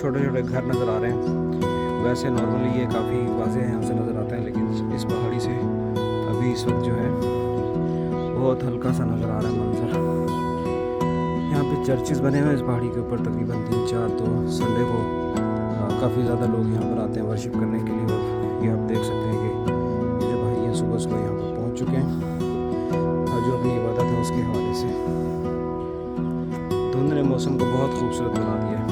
छोटे छोटे घर नज़र आ रहे हैं। वैसे नॉर्मली ये काफ़ी वाजे यहाँ से नज़र आते हैं, लेकिन इस पहाड़ी से अभी इस वक्त जो है, बहुत हल्का सा नज़र आ रहा है मंजर। यहाँ पे चर्चेज़ बने हुए हैं, इस पहाड़ी के ऊपर तकरीबन तीन, चार तो संडे को काफ़ी ज़्यादा लोग यहाँ पर आते हैं वर्शिप करने के लिए। और ये आप देख सकते हैं कि ये जो भाई हैं, सुबह सुबह यहाँ पर पहुँच चुके हैं। और जो अपनी इबादत है उसके हवाले से। धुंध ने मौसम को बहुत खूबसूरत बना दिया है।